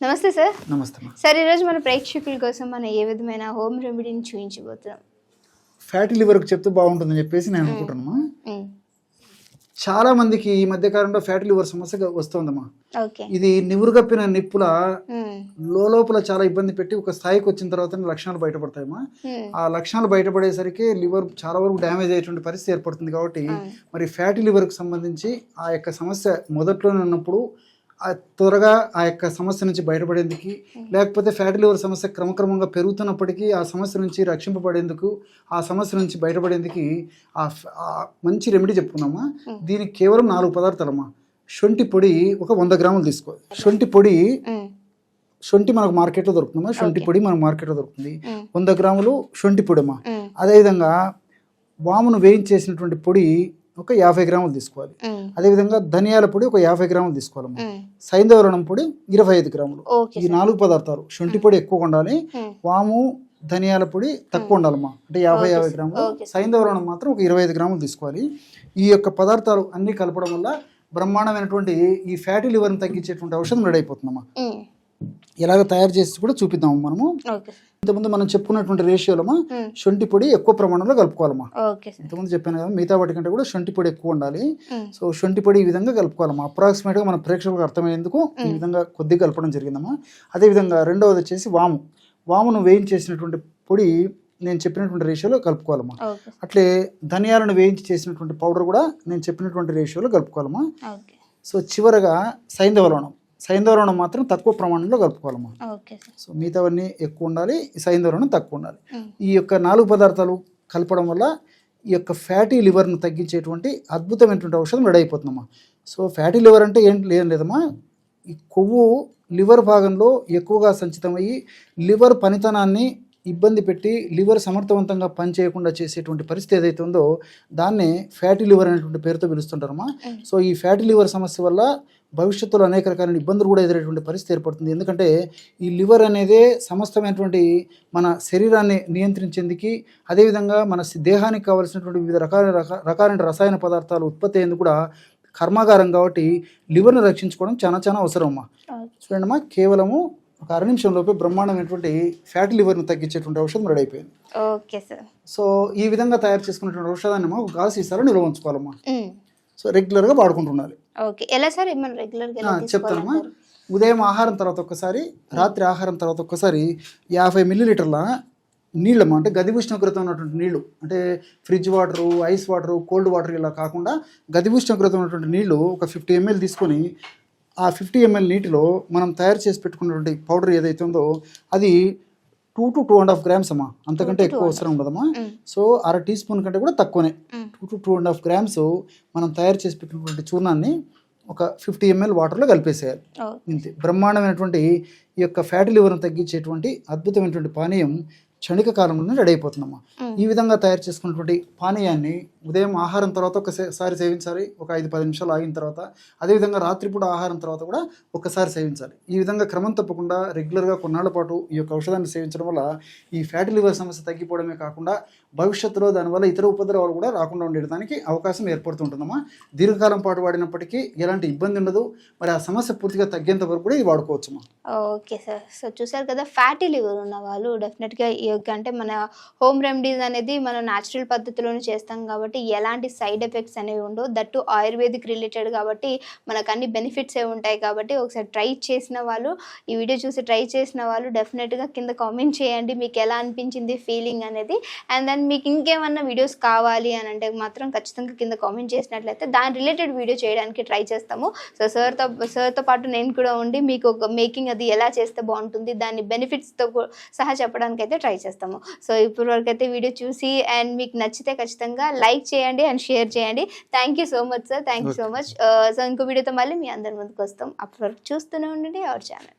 నమస్తే సార్. నమస్తే సార్ ఈరోజు మన ప్రేక్షకుల కోసం మనం ఏ విధమైన హోమ్ రెమెడీని చూపించబోతున్నాం ఫ్యాటీ లివర్కి చెప్తే బాగుంటుందని చెప్పేసి నేను అనుకుంటున్నామా. చాలా మందికి ఈ మధ్య కాలంలో ఫ్యాటీ లివర్ సమస్య వస్తుందమ్మా ఇది నివురుగప్పిన నిప్పుల. లోపల చాలా ఇబ్బంది పెట్టి ఒక స్థాయికి వచ్చిన తర్వాత లక్షణాలు బయటపడతాయమ్మా మ్మ్. ఆ లక్షణాలు బయటపడేసరికి లివర్ చాలా వరకు డ్యామేజ్ అయ్యేటువంటి పరిస్థితి ఏర్పడుతుంది కాబట్టి మరి ఫ్యాటీ లివర్కి సంబంధించి ఆ యొక్క సమస్య మొదట్లోనే ఉన్నప్పుడు త్వరగా ఆ యొక్క సమస్య నుంచి బయటపడేందుకు లేకపోతే ఫ్యాటీ లివర్ సమస్య క్రమక్రమంగా పెరుగుతున్నప్పటికీ ఆ సమస్య నుంచి రక్షింపబడేందుకు ఆ సమస్య నుంచి బయటపడేందుకు ఆ మంచి రెమెడీ చెప్పుకున్నామా? దీనికి కేవలం నాలుగు పదార్థాలమ్మా. శొంఠి పొడి ఒక వంద గ్రాములు తీసుకో. శొంఠి పొడి. శొంఠి మనకు మార్కెట్లో దొరుకుతుందమ్మా. శొంఠి పొడి మనకు మార్కెట్లో దొరుకుతుంది. వంద గ్రాములు శొంఠి పొడి అమ్మా మ్మ్. అదేవిధంగా వామును వేయించేసినటువంటి పొడి ఒక యాభై గ్రాములు తీసుకోవాలి. అదేవిధంగా ధనియాల పొడి ఒక యాభై గ్రాములు తీసుకోవాలమ్మా. మ్మ్. సైంధవరణం పొడి ఇరవై ఐదు గ్రాములు. ఈ నాలుగు పదార్థాలు శొంఠి పొడి ఎక్కువ ఉండాలి. వాము ధనియాల పొడి తక్కువ ఉండాలమ్మా. అంటే యాభై యాభై గ్రాములు. సైంధవరణం మాత్రం ఒక ఇరవై ఐదు గ్రాములు తీసుకోవాలి. ఈ యొక్క పదార్థాలు అన్నీ కలపడం వల్ల బ్రహ్మాండమైనటువంటి ఈ ఫ్యాటీ లివర్ని తగ్గించేటువంటి ఔషధం రెడీ అయిపోతుందమ్మా. మ్మ్. ఎలాగ తయారు చేసి కూడా చూపిద్దాము మనము. ఇంతకుముందు మనం చెప్పుకున్నటువంటి రేషియోలమా. శొంఠి పొడి ఎక్కువ ప్రమాణంలో కలుపుకోవాలమ్మా ఇంతకుముందు చెప్పాను కదా మిగతా వాటి కంటే కూడా శొంఠి పొడి ఎక్కువ ఉండాలి. సో శొంఠి పొడి ఈ విధంగా కలుపుకోవాలమ్మా అప్రాక్సిమేట్గా మన ప్రేక్షకులకు అర్థమయ్యేందుకు ఈ విధంగా కొద్దిగా కలపడం జరిగిందమ్మా. అదేవిధంగా రెండవది వచ్చేసి వాము. వామును వేయించేసినటువంటి పొడి నేను చెప్పినటువంటి రేషియోలో కలుపుకోవాలమ్మా. అట్లే ధనియాలను వేయించి చేసినటువంటి పౌడర్ కూడా నేను చెప్పినటువంటి రేషియోలో కలుపుకోవాలమ్మా. సో చివరగా సైంధవలవణం సైంధవలవణం మాత్రం తక్కువ ప్రమాణంలో కలుపుకోవాలమ్మా సో మిగతావన్నీ ఎక్కువ ఉండాలి సైంధవలవణం తక్కువ ఉండాలి. ఈ యొక్క నాలుగు పదార్థాలు కలపడం వల్ల ఈ యొక్క ఫ్యాటీ లివర్ను తగ్గించేటువంటి అద్భుతమైనటువంటి ఔషధం రెడీ అయిపోతుందమ్మా. సో ఫ్యాటీ లివర్ అంటే ఏం ఏం లేదమ్మా. ఈ కొవ్వు లివర్ భాగంలో ఎక్కువగా సంచితమయ్యి లివర్ పనితనాన్ని ఇబ్బంది పెట్టి లివర్ సమర్థవంతంగా పనిచేయకుండా చేసేటువంటి పరిస్థితి ఏదైతే ఉందో దాన్నే ఫ్యాటీ లివర్ అనేటువంటి పేరుతో పిలుస్తుంటారమ్మా. సో ఈ ఫ్యాటీ లివర్ సమస్య వల్ల భవిష్యత్తులో అనేక రకాల ఇబ్బందులు కూడా ఎదురయ్యేటువంటి పరిస్థితి ఏర్పడుతుంది. ఎందుకంటే ఈ లివర్ అనేదే సమస్తమైనటువంటి మన శరీరాన్ని నియంత్రించేందుకు అదేవిధంగా మన దేహానికి కావాల్సినటువంటి వివిధ రకాల రక- రకాలైన రసాయన పదార్థాలు ఉత్పత్తి అయ్యేందుకు కూడా కర్మాగారం కాబట్టి లివర్ని రక్షించుకోవడం చాలా చాలా అవసరం అమ్మా ఓకే చూడండమ్మా కేవలము ఒక అర నిమిషంలోపే బ్రహ్మాండమైనటువంటి ఫ్యాటీ లివర్ని తగ్గించేటువంటి ఔషధం రెడీ అయిపోయింది ఓకే సార్. సో ఈ విధంగా తయారు చేసుకున్నటువంటి ఔషధాన్ని ఒక గాజు సీసాలో నిల్వ ఉంచుకోవాలమ్మా మ్మ్. సో రెగ్యులర్గా వాడుకుంటుండాలి ఓకే. ఎలా సార్ చెప్తానమ్మా. ఉదయం ఆహారం తర్వాత ఒక్కసారి రాత్రి ఆహారం తర్వాత ఒక్కసారి యాభై మిల్లీలీటర్ల నీళ్ళమ్మా అంటే గది ఉష్ణోగ్రత ఉన్నటువంటి నీళ్ళు అంటే fridge water ice water cold water ఇలా కాకుండా గది ఉష్ణోగ్రత ఉన్నటువంటి నీళ్ళు ఒక ఫిఫ్టీ ఎంఎల్ తీసుకొని ఆ ఫిఫ్టీ ఎంఎల్ నీటిలో మనం తయారు చేసి పెట్టుకున్నటువంటి పౌడర్ ఏదైతే ఉందో అది two to two and half grams అమ్మా. అంతకంటే ఎక్కువ అవసరం ఉండదమ్మా. మ్మ్. సో అర టీ స్పూన్ కంటే కూడా తక్కువనే. Two to two and half grams మనం తయారు చేసి పెట్టినటువంటి చూర్ణాన్ని ఒక ఫిఫ్టీ ఎంఎల్ వాటర్లో కలిపేసేయాలి. ఇంతే. బ్రహ్మాండమైనటువంటి ఈ యొక్క ఫ్యాటీ లివర్ను తగ్గించేటువంటి అద్భుతమైనటువంటి పానీయం క్షణిక కాలంలోనే రెడీ అయిపోతుందమ్మా. మ్మ్. ఈ విధంగా తయారు చేసుకున్నటువంటి పానీయాన్ని ఉదయం ఆహారం తర్వాత ఒకసారి సేవించాలి ఒక ఐదు పది నిమిషాలు ఆగిన తర్వాత అదేవిధంగా రాత్రిపూట ఆహారం తర్వాత కూడా ఒకసారి సేవించాలి. ఈ విధంగా క్రమం తప్పకుండా రెగ్యులర్గా కొన్నాళ్ళ పాటు ఈ యొక్క ఔషధాన్ని సేవించడం వల్ల ఈ ఫ్యాటీ లివర్ సమస్య తగ్గిపోవడమే కాకుండా భవిష్యత్తులో దానివల్ల ఇతర ఉపద్రవాలు కూడా రాకుండా ఉండేదానికి అవకాశం ఏర్పడుతుంటుందమ్మా. దీర్ఘకాలం పాటు వాడినప్పటికీ ఎలాంటి ఇబ్బంది ఉండదు. మరి ఆ సమస్య పూర్తిగా తగ్గేంత వరకు కూడా ఇది వాడుకోవచ్చమ్మా. Okay sir. సో చూసారు కదా ఫ్యాటీ లివర్ ఉన్న వాళ్ళు డెఫినెట్గా ఈ యొక్క అంటే మన హోమ్ రెమెడీస్ అనేది మనం న్యాచురల్ పద్ధతిలోనే చేస్తాం కాబట్టి ఎలాంటి సైడ్ ఎఫెక్ట్స్ అనేవి ఉండవు. దట్టు ఆయుర్వేదిక్ రిలేటెడ్ కాబట్టి మనకు అన్ని బెనిఫిట్స్ ఏ ఉంటాయి కాబట్టి ఒకసారి ట్రై చేసిన వాళ్ళు ఈ వీడియో చూసి ట్రై చేసిన వాళ్ళు డెఫినెట్గా కింద కామెంట్ చేయండి. మీకు ఎలా అనిపించింది ఫీలింగ్ అనేది? అండ్ దెన్ మీకు ఇంకేమన్నా వీడియోస్ కావాలి అని అంటే మాత్రం ఖచ్చితంగా కింద కామెంట్ చేసినట్లయితే దాని రిలేటెడ్ వీడియో చేయడానికి ట్రై చేస్తాము. సో సార్తో సార్తో పాటు నేను కూడా ఉండి మీకు ఒక మేకింగ్ అది ఎలా చేస్తే బాగుంటుంది దాని బెనిఫిట్స్తో సహా చెప్పడానికి అయితే ట్రై చేస్తాము. సో ఇప్పటి వరకు అయితే వీడియో చూసి అండ్ మీకు నచ్చితే ఖచ్చితంగా లైక్ చేయండి అండ్ షేర్ చేయండి. Thank you so much sir thank you so much so ఇంకో వీడియోతో మళ్ళీ మీ అందరి ముందుకు వస్తాం. అప్పటి వరకు చూస్తూనే ఉండండి అవర్ ఛానల్